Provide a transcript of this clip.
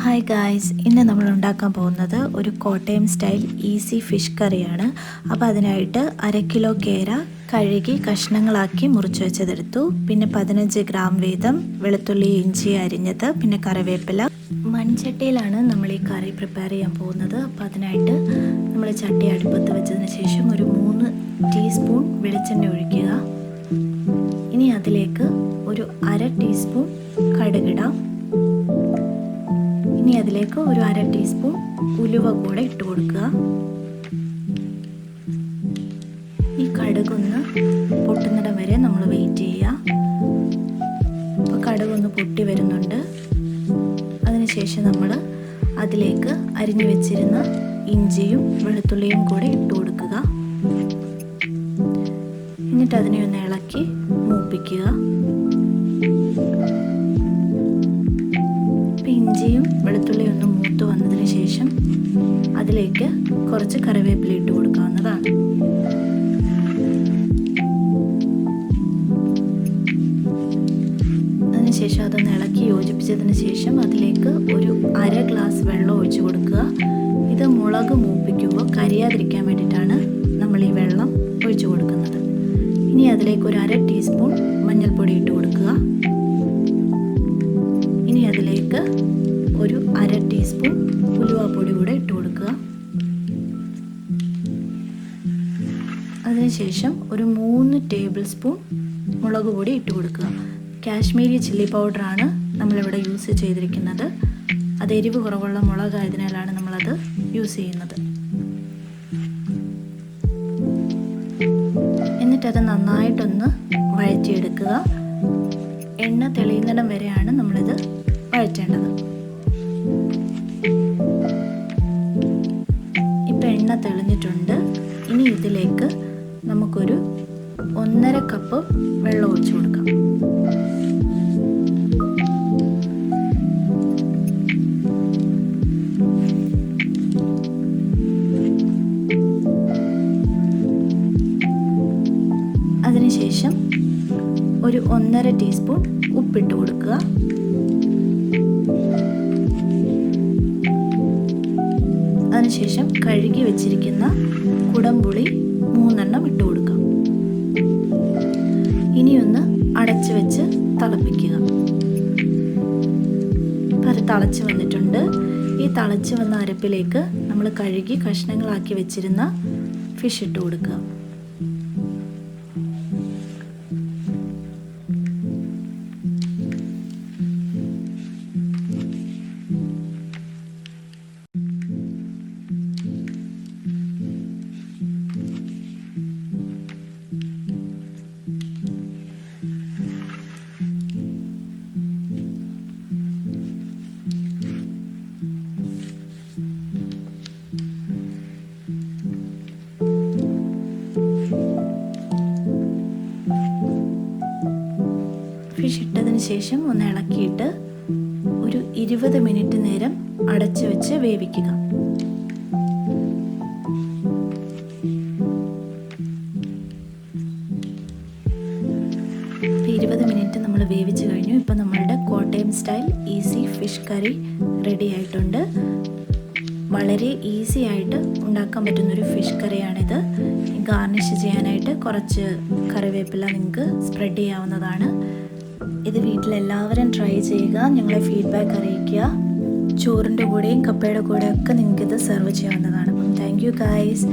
Hi guys ഇന്ന് നമ്മൾ ഉണ്ടാക്കാൻ പോകുന്നത് ഒരു കോട്ടയം സ്റ്റൈൽ ഈസി ഫിഷ് കറിയാണ്. അപ്പോൾ അതിനായിട്ട് അര കിലോ കേര കഴുകി കഷ്ണങ്ങളാക്കി മുറിച്ച് വെച്ചതെടുത്തു. പിന്നെ പതിനഞ്ച് ഗ്രാം വീതം വെളുത്തുള്ളി ഇഞ്ചി അരിഞ്ഞത് പിന്നെ കറിവേപ്പില. മൺചട്ടിയിലാണ് നമ്മൾ ഈ കറി പ്രിപ്പയർ ചെയ്യാൻ പോകുന്നത്. അപ്പോൾ അതിനായിട്ട് നമ്മൾ ചട്ടി അടുപ്പത്ത് വെച്ചതിന് ശേഷം ഒരു മൂന്ന് ടീസ്പൂൺ വെളിച്ചെണ്ണ ഒഴിക്കുക. ഇനി അതിലേക്ക് ഒരു അര ടീസ്പൂൺ കടുകിടാം ഇനി അതിലേക്ക് ഒരു അര ടീസ്പൂൺ ഉലുവ കൂടെ ഇട്ട് കൊടുക്കുക. ഈ കടുകൊന്ന് പൊട്ടുന്നിടം വരെ നമ്മൾ വെയിറ്റ് ചെയ്യുക. അപ്പോൾ കടുകൊന്ന് പൊട്ടി വരുന്നുണ്ട്. അതിനുശേഷം നമ്മൾ അതിലേക്ക് അരിഞ്ഞു വെച്ചിരുന്ന ഇഞ്ചിയും വെളുത്തുള്ളിയും കൂടെ ഇട്ട് കൊടുക്കുക. എന്നിട്ട് അതിനെ ഒന്ന് ഇളക്കി മൂപ്പിക്കുക. ഇപ്പം ഇഞ്ചിയും വെളുത്തുള്ളിയും ഒന്ന് മൂത്ത് വന്നതിന് ശേഷം അതിലേക്ക് കുറച്ച് കറിവേപ്പില ഇട്ട് കൊടുക്കാവുന്നതാണ്. അതിനുശേഷം അതൊന്ന് ഇളക്കി യോജിപ്പിച്ചതിന് ശേഷം അതിലേക്ക് ഒരു അര ഗ്ലാസ് വെള്ളം ഒഴിച്ചു കൊടുക്കുക. ഇത് മുളക് മൂപ്പിക്കുമ്പോൾ കരിയാതിരിക്കാൻ വേണ്ടിയിട്ടാണ് നമ്മൾ ഈ വെള്ളം ഒഴിച്ചു കൊടുക്കുന്നത്. ഇനി അതിലേക്ക് ഒരു അര ടീസ്പൂൺ മഞ്ഞൾപ്പൊടി ഇട്ട് കൊടുക്കുക. ഇനി അതിലേക്ക് ഒരു അര ടീസ്പൂൺ ഉലുവാപ്പൊടി കൂടെ ഇട്ട് കൊടുക്കുക. അതിനുശേഷം ഒരു മൂന്ന് ടേബിൾ സ്പൂൺ മുളക് പൊടി ഇട്ട് കൊടുക്കുക. കാശ്മീരി ചില്ലി പൗഡറാണ് നമ്മളിവിടെ യൂസ് ചെയ്തിരിക്കുന്നത്. അത് എരിവ് കുറവുള്ള മുളകായതിനാലാണ് നമ്മളത് യൂസ് ചെയ്യുന്നത്. എന്നിട്ടത് നന്നായിട്ടൊന്ന് വഴറ്റിയെടുക്കുക. എണ്ണ തെളിയുന്നിടം വരെയാണ് നമ്മളിത് വഴറ്റേണ്ടത് ഇപ്പം എണ്ണ തെളിഞ്ഞിട്ടുണ്ട്. ഇനി ഇതിലേക്ക് നമുക്കൊരു ഒന്നര കപ്പ് വെള്ളം ഒഴിച്ചു കൊടുക്കാം. അതിനുശേഷം ഒരു ഒന്നര ടീസ്പൂൺ ഉപ്പിട്ട് കൊടുക്കുക. അതിനുശേഷം കഴുകി വെച്ചിരിക്കുന്ന കുടംപുളി മൂന്നെണ്ണം ഇട്ട് കൊടുക്കാം. ഇനിയൊന്ന് അടച്ചു വെച്ച് തിളപ്പിക്കുക. അത് തിളച്ച് വന്നിട്ടുണ്ട്. ഈ തിളച്ച് വന്ന അരപ്പിലേക്ക് നമ്മൾ കഴുകി കഷ്ണങ്ങളാക്കി വെച്ചിരുന്ന ഫിഷ് ഇട്ട് കൊടുക്കുക. ശേഷം ഒന്ന് ഇളക്കിയിട്ട് ഒരു ഇരുപത് മിനിറ്റ് നേരം അടച്ചു വെച്ച് വേവിക്കുക. ഇരുപത് മിനിറ്റ് നമ്മൾ വേവിച്ച് കഴിഞ്ഞു. ഇപ്പം നമ്മളുടെ Kottayam style easy fish curry ready ആയിട്ടുണ്ട്. വളരെ ഈസി ആയിട്ട് ഉണ്ടാക്കാൻ പറ്റുന്നൊരു ഫിഷ് കറിയാണിത്. ഗാർണിഷ് ചെയ്യാനായിട്ട് കുറച്ച് കറിവേപ്പില നിങ്ങൾക്ക് സ്പ്രെഡ് ചെയ്യാവുന്നതാണ്. ഇത് വീട്ടിലെല്ലാവരും ട്രൈ ചെയ്യുക ഞങ്ങളെ ഫീഡ്ബാക്ക് അറിയിക്കുക. ചോറിന്റെ കൂടെയും കപ്പയുടെ കൂടെയൊക്കെ നിങ്ങൾക്കിത് സെർവ് ചെയ്യാവുന്നതാണ്. Thank you guys